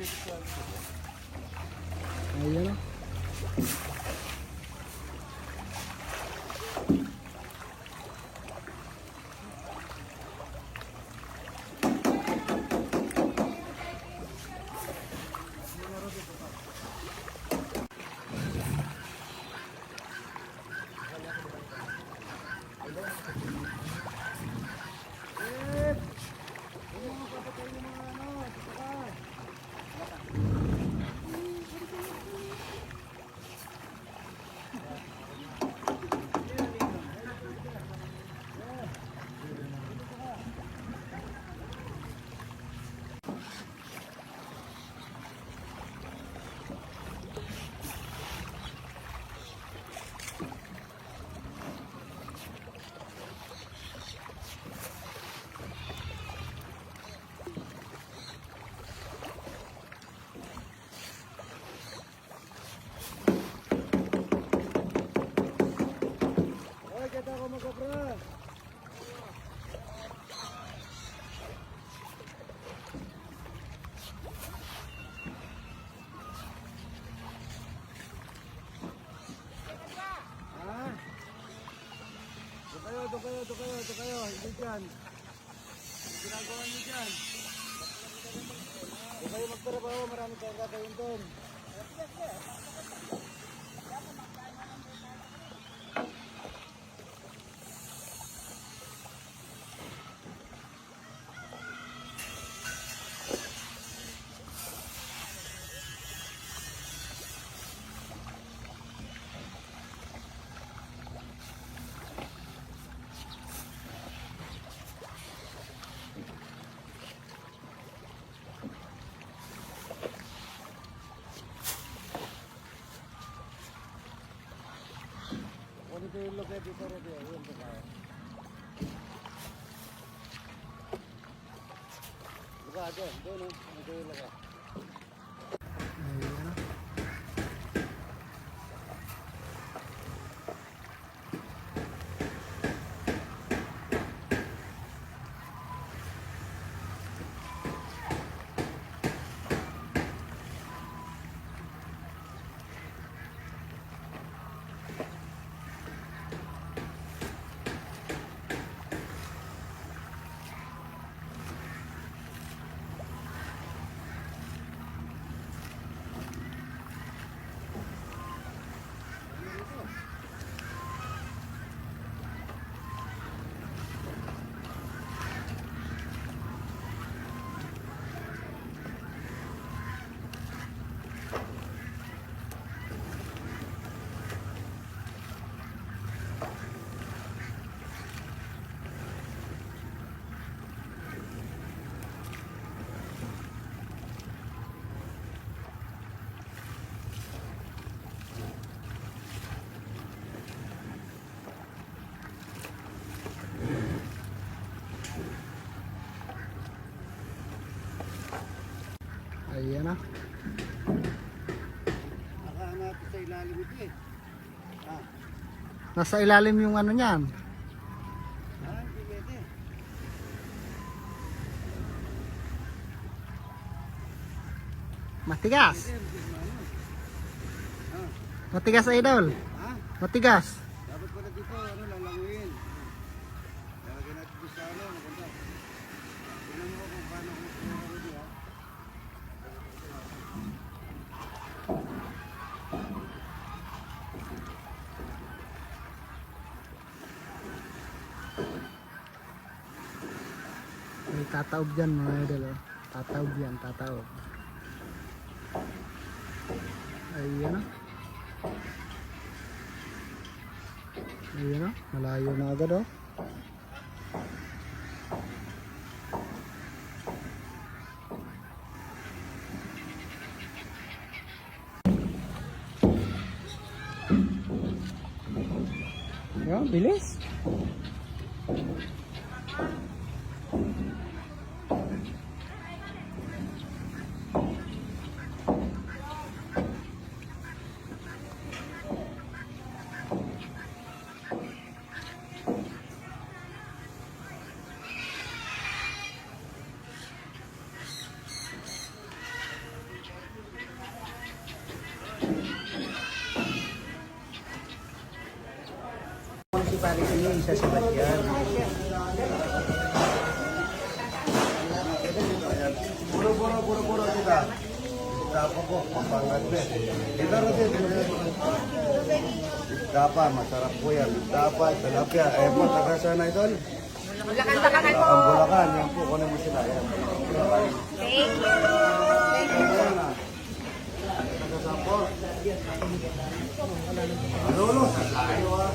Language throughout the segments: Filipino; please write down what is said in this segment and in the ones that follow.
Ayan o. Ay, kita ko magkapra. Ha? Doon doon kayo, doon kayo. Hindi dyan. Ginagawa niyo dyan. Doon kayo magtrabaho, marami tayong gagawin doon. Kung ito yung loket dito rin, yun ba kaya? Diba, doon, doon, oh. Ayan na. Nakahanap sa ilalim ito eh. Ah, Nasa ilalim yung ano niyan. ah, hindi pwede. Matigas. Ah, Matigas idol. ah, Matigas. dapat pala dito, ano, lalanguin. Lalagyan natin dito sa ano, maganda. Tignan mo kung paano kung ano dito, ha. May tataob dyan mga idol. Oh. Tataob yan, tataob. Ayan na. Ayan na. Malayo na agad oh. Yan, bilis. pare ko yung isa si Batyan. Puro, puro, puro, puro kita. Dapa po, papangat din. Kita rin din. Dapa, masarap po yan. Dapa, talapia. Eh po, taga sana idol? Bulacan-bulacan po. Ang Bulacan, yan po, kunin mo sila. Yan. Thank you. Thank you. Ayan na. Taga Sampo. Ano, ano? Ano, ah?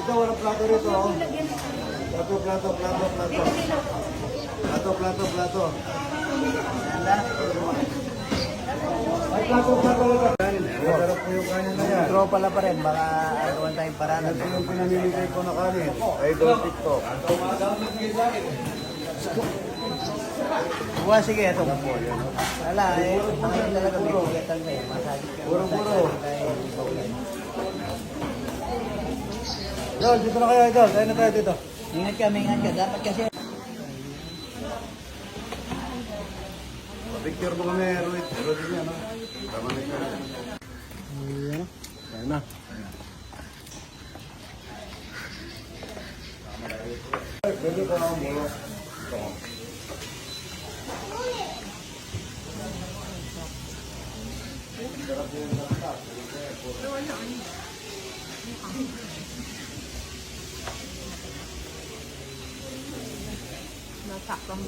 Ito, walang plato rito. oh. Plato, plato, plato, plato. Plato, plato, plato. Ay, plato, plato. Masarap po yung kanin na yan. Tropa pala pa rin, baka agawan tayong paraan. Ito yung pinamimigay ko na kanin. Idol TikTok. Buwa, sige, ito po. Wala, eh, ang talaga bibigatan na eh. Masagit ka. Puro, puro. puro. Idol, dito na kayo, Idol. Tayo na tayo dito. Ingat ka, may ingat ka. Dapat kasi Picture mo kami, Ruid. Ruid niya, no? Tama na siya. Ayan. Ayan na. Ang mulo. Nasaktan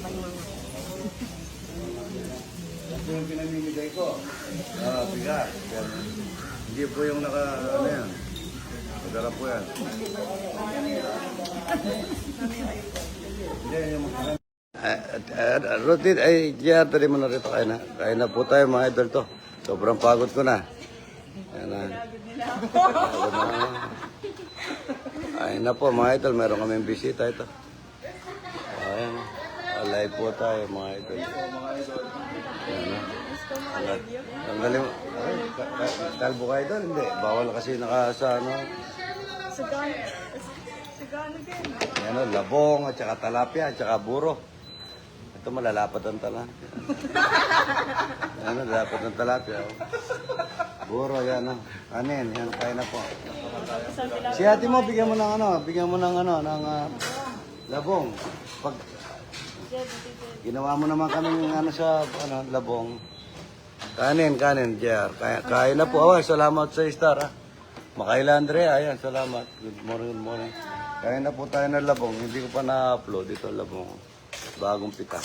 ba yung Ito yung pinamimigay ko. Ah, bigat. Hindi po yung naka, ano yan. Madala po yan. Rutin, ay, diyan, tali mo na rito. Kain na. Kain na po tayo, mga idol to. Sobrang pagod ko na. Yan na. Pagod na. Na po, mga idol. Meron kaming bisita ito. Ayan. Alay po tayo, mga idol. Yan na. Ang galing. Ay, ka- ka- kalbo ka idol? Hindi. Bawal kasi naka sa ano. Sagana. Yan o, labong at saka talapia at saka buro. Ito malalapat ang talapia. Yan o, lalapat ang talapia. Buro, yan o. Anin, yan, kaya na po. Si ate mo, bigyan mo ng ano, bigyan mo ng ano, ng ah, labong. Pag ginawa mo naman kami ano sa ano, labong. Kanin, kanin, JR. Kaya, kaya na po. Oh, salamat sa star, ah. Makaila Andrea, ayan, salamat. Good morning, good morning. Kaya na po tayo ng labong. Hindi ko pa na-upload ito labong. Bagong pita.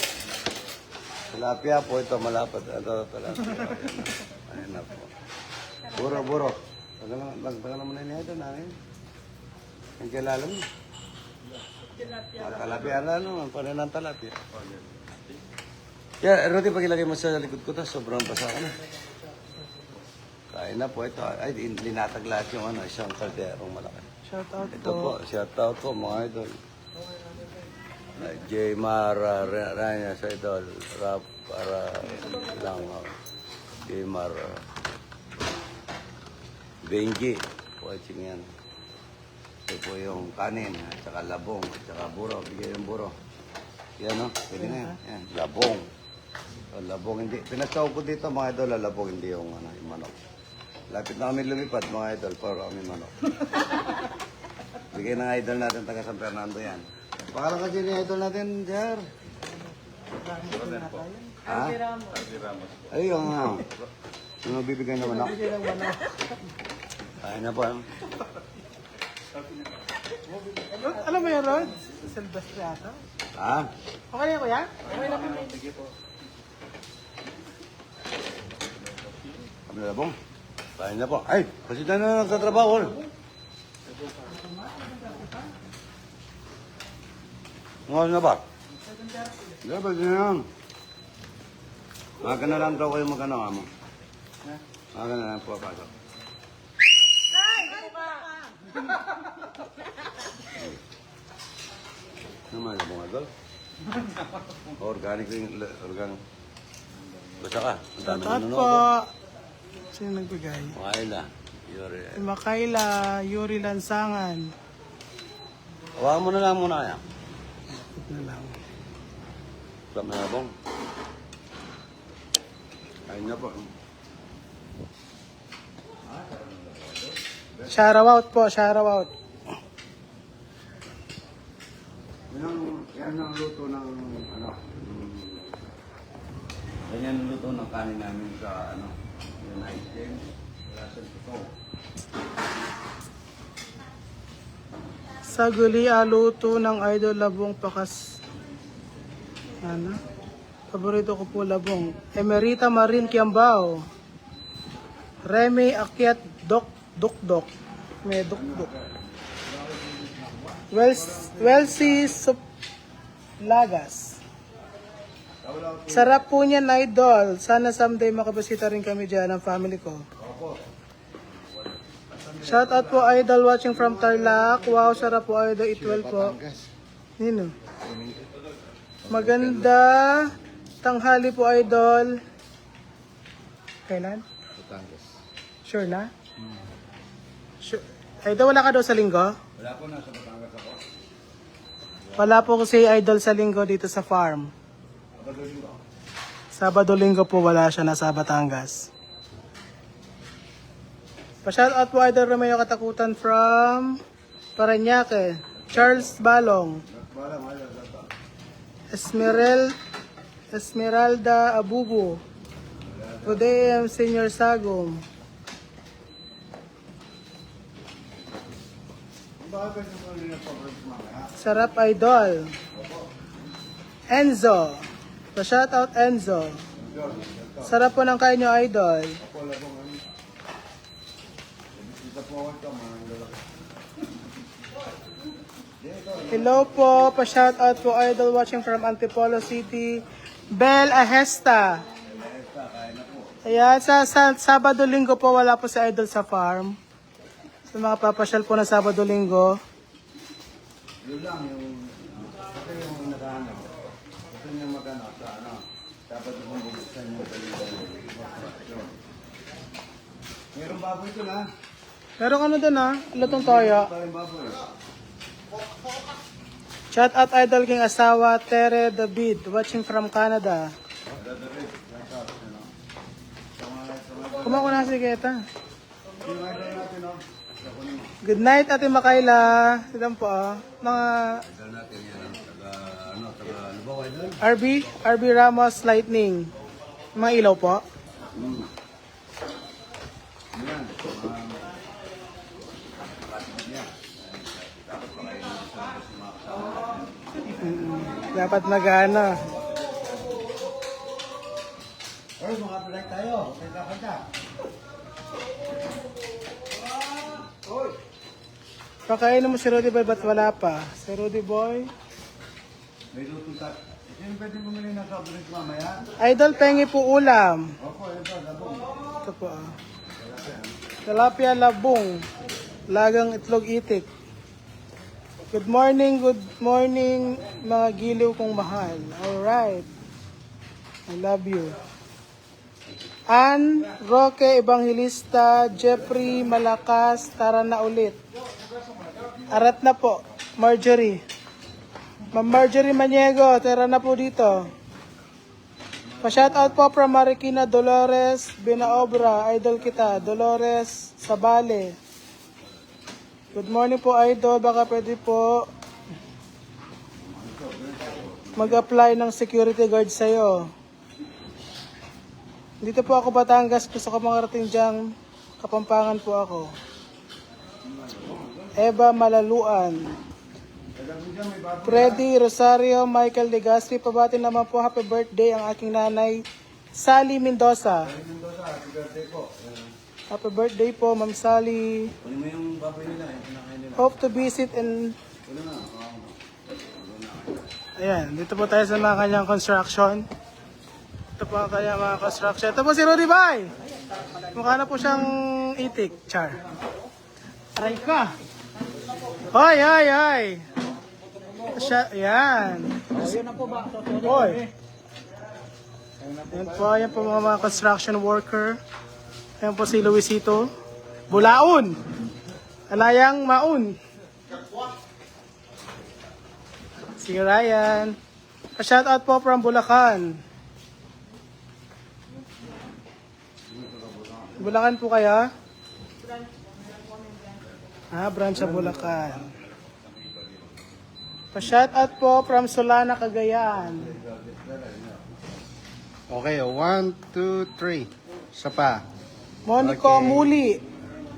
Tilapia po ito, malapat. Ito, tilapia. Ayan na. Na po. Buro, buro. Tagal naman na niya ito, namin. Ang kilala mo. Tilapia. Tilapia, ano, paano ng tilapia? Yeah, Rodi, pag ilagay mo sa likod ko, tas sobrang basa ka na. Kain na po ito. Ay, linatag lahat yung ano, isang kalderong malaki. Shout out Ito po, shout out po mga idol. Uh, J. Mara Rania sa idol. Rap para lang. Uh, J. Mara. Benji. Watching yan. Ito po yung kanin, at saka labong, at saka buro. Bigay yung buro. Yan o, pwede na yan. yan. Labong. O, labong hindi. Pinasaw ko dito mga idol, labong hindi yung, ano, yung manok. Lapit na kami lumipad mga idol, para kami manok. Bigay ng idol natin taga San Fernando yan. Pangalan kasi ni idol natin, Jar. Ha? Ay, yung nga. Yung mabibigay na manok. Ay na po. ano? Alam mo yan, Rod? Silvestre ata. Ha? Okay na kuya? Okay na po. Kami na bong. Kain na po. Ay, kasi na na nagtatrabaho. Ngayon na ba? Ba din yan? Maga na lang daw kayo magano amo. Maga na lang po pasok. Naman na mga idol. Organic rin, organic. Basta ka, ang dami nanonood. Sino nagbigay? Mga ila. Yuri. Si Makaila, Yuri Lansangan. Hawakan mo na lang muna yan. Na lang. Tama na bong. Ayun na po. Shoutout po, shoutout. Yan ang, yan ang luto ng ano. Ganyan luto ng kanin namin sa ano. Yung item. Wala sa ito. Sa guli aluto ng idol labong pakas. Ano? Paborito ko po labong. Emerita Marin Kiambao. Remy Akyat Dok Dok Dok. May Dok Dok. Wels, Welsi Sup Lagas. Sarap po niyan, idol. Sana someday makabasita rin kami dyan ng family ko. Shout out po idol watching from Tarlac. Wow, sarap po idol. Eat well po. Nino. Maganda. Tanghali po idol. Kailan? Batangas. Sure na? Sure. Idol, wala ka daw sa linggo? Wala po nasa Batangas ako. Wala po kasi idol sa linggo dito sa farm. Sabado linggo po wala siya nasa Batangas. Pa-shout out po idol Romeo Katakutan from Paranaque. Charles Balong. Esmerel Esmeralda Abubu. Today I'm Senior Sagom. Sarap idol. Enzo. Pa-shout out Enzo. Sarap po ng kain nyo idol. Hello po, pa-shout out po idol watching from Antipolo City. Bel Ahesta. Ayan, sa, sa Sabado Linggo po wala po si idol sa farm. Sa mga papasyal po na Sabado Linggo. Yun lang yung, ito yung nagano. Ito yung magano sa ano. Dapat kung bubuksan yung dalawang construction. Mayroong baboy ito na. Meron ano dun ah, lutong toyo. Tayong baboy. Shout out idol king asawa Tere David watching from Canada. Kuma ko na si no. Good night Ate Makayla. Silang po ah. Mga natin yan. ang Taga, ano, taga, ano idol? RB, RB Ramos Lightning. Mga ilaw po. Hmm. Yan. Um, kapatid niya. Dapat pakainin sa mga kasama. Mm, dapat mag-ano. Oy, mga pilay tayo. Kaya kanta. Oy. Pakainin mo si Rudy Boy ba't wala pa? Si Rudy Boy. May luto ta. Sino pwede bumili ng soft drinks mamaya? Idol pengi po ulam. Opo, ito, labong. Ito po ah. Tilapia labong. Lagang itlog itik. Good morning, good morning mga giliw kong mahal. Alright. I love you. Ann Roque Evangelista, Jeffrey Malakas, tara na ulit. Arat na po, Marjorie. Ma'am Marjorie Maniego, tara na po dito. Pa-shoutout po from Marikina Dolores Binaobra, idol kita, Dolores Sabale. Good morning po idol, baka pwede po mag-apply ng security guard sa'yo. Dito po ako Batangas, gusto ko makarating dyan, Kapampangan po ako. Eva Malaluan. Freddy Rosario Michael Legazpi, pabati naman po happy birthday ang aking nanay Sally Mendoza. Happy birthday po Ma'am Sally. Kunin mo yung baboy nila, yung kinakain nila. Hope to visit and. Ayan, dito po tayo sa mga kanyang construction. Ito po ang kanyang mga construction. Ito po si Rudy Bay. Mukha na po siyang itik. Char. Aray ka. Hoy, hoy, hoy. Siya, yan. Ayun na po ba? Hoy. Yan po, yan po mga, mga construction worker. Yan po si Luisito. Bulaon. Alayang Maun. Si Ryan. Pa-shoutout po from Bulacan. Bulacan po kaya? Ah, branch sa Bulacan. Pa-shoutout po from Solana, Cagayan. Okay, one, two, three. Isa pa. Monico Okay. Muli.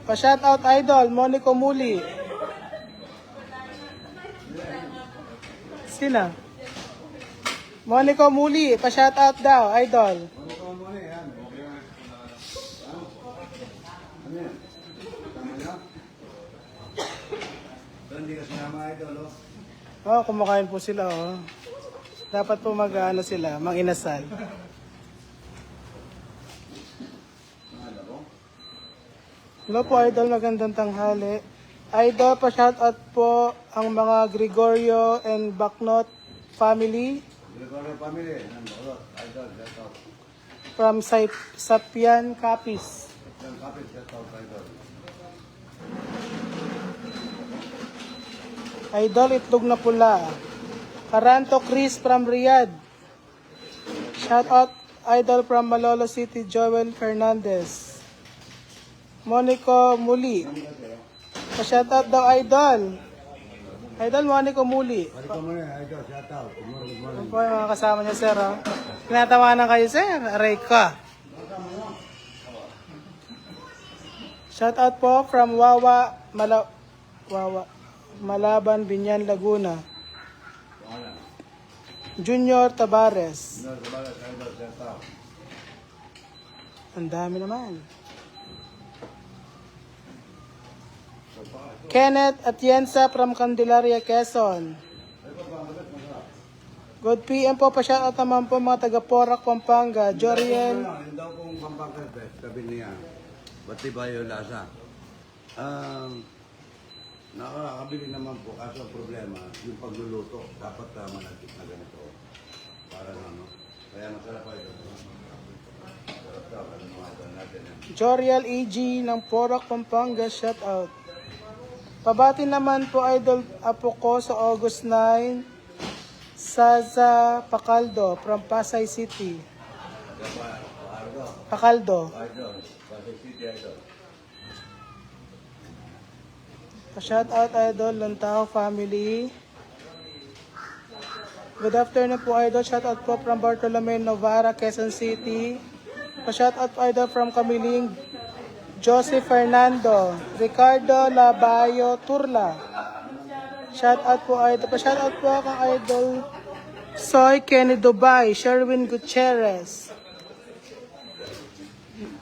Pa-shoutout idol, Monico Muli. Sina? Monico Muli, pa-shoutout daw, idol. Hindi ka sinama ito, lo. Oh, kumakain po sila, oh. Dapat po mag-ano sila, manginasal. Hello po, Idol. Magandang tanghali. Idol, pa-shoutout po ang mga Gregorio and Baknot family Gregorio family. Lo. Idol, get out. from Sap- Sapian, Capiz. Yan, kapit, get out, idol. Idol, itlog na pula. Karanto Chris from Riyadh. Shoutout, Idol from Malolo City, Joel Fernandez. Monico Muli. Pa-shoutout daw, Idol. Idol, Monico Muli. Ko muna, idol, shout out. Good morning, good morning. Ano po yung mga kasama niya, sir? Oh? Tinatawanan kayo, sir. Aray ka. Shoutout po from Wawa, Mala, Wawa, Malaban, Binyan, Laguna. Junior Tabares. Ang dami naman. Kenneth Atienza from Candelaria, Quezon. Good PM po, pa-shoutout naman po mga taga Porac, Pampanga. Joriel, Ano, yun daw kung pampangkat, eh, sabi niya. Ba't ba yung lasa? Um, nakakabili naman po, kaso ang problema, yung pagluluto, dapat uh, malagkit na ganito. Para ano, kaya masarap pa ito. Sarap natin yan. Joriel EG ng Porac, Pampanga, shoutout. Pabati naman po idol apo ko sa August 9 Saza Pacaldo from Pasay City. Pacaldo. Idol, Pasay City Idol. Pa-shoutout idol Lantao family. Good afternoon po idol. Shoutout po from Bartolome Novara, Quezon City. Pa-shoutout po idol from Kamiling Jose Fernando, Ricardo Labayo Turla. Shoutout po idol. Pa-shoutout po kang idol Soy Kenny Dubai, Sherwin Gutierrez.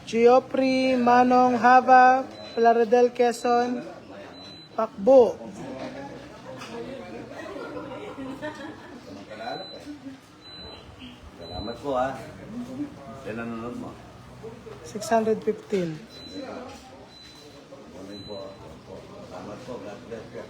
Geoffrey Manong Hava, Plaridel Quezon, Pakbo. Salamat po ha. Yan ang nanonood mo. 615. Morning po. Salamat po. God bless po.